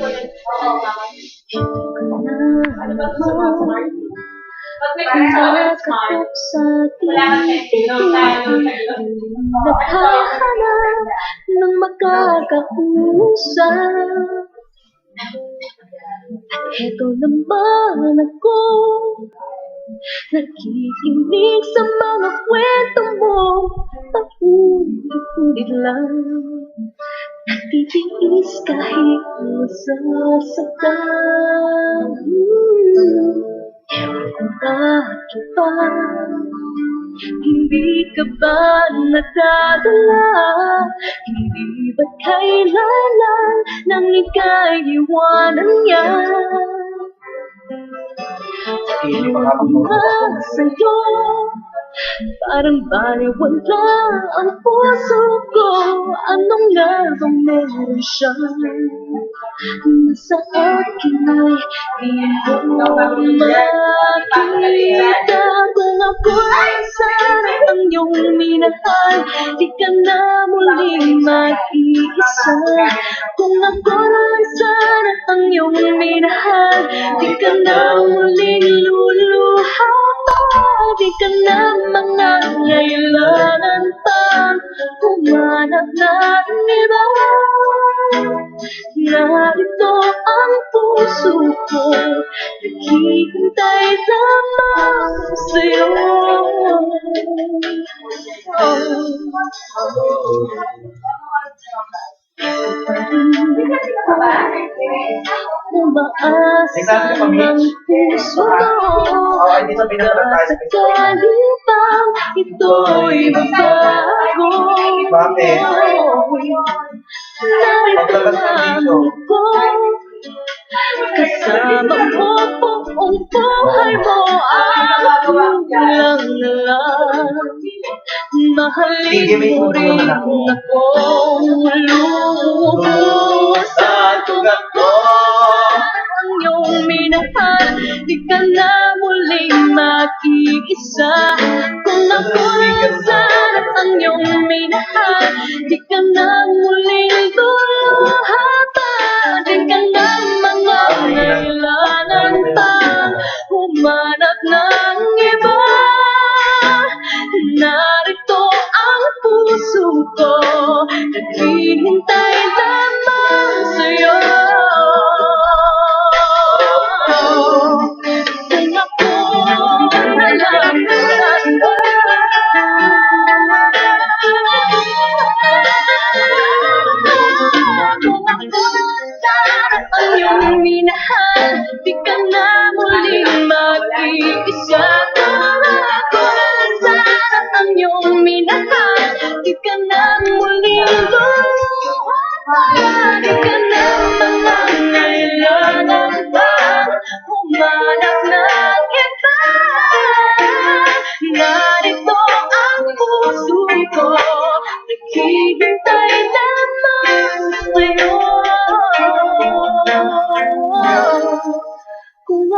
Ito sa tayo. Naghahanap ng makakausap At eto naman ako Nakikinig sa mga kwento mo Paulit-ulit lang Natitiis kahit masasaktan Ewan ko bakit ba Hindi ka ba nadadala? Hindi ba't kailangan nang ika'y iwanan niya? Ewan ba sa'yo? Parang baliwala ang puso ko. Anong nga bang meron siya? Nasa akin ay di mo makita Kung ako'y sana ang iyong minahal Di ka na muling mag-iisa. Kung ako lang sana ang iyong minahal Di ka na muling luluha Di ka na mangangailangan pang Humanap ng iba Narito ang puso ko Naghihintay lamang sa'yo. Umaasa Example pa, ng Mitch. puso ko Oo, bang ito'y mabago Bakit? Narinig ko Kasama mo buong buhay mo Ako lang na lang Mahalin mo rin akong lubos Sa tugat ko ang iyong minahal Di ka na muling mag-iisa. Kung ako lang sana ang iyong minahal Di ka na muling luluha pa Di ka na mga kailangan pa. Humanap ng iba. Narito ang puso ko. Naghihintay Di ka na muling mag-iisa ako lang sana ang iyong minahal Di ka na muling luluha pa Di ka na mangangailangan pa Humanap ng iba Narito ang puso ko. Naghihintay lamang sa'yo. Kung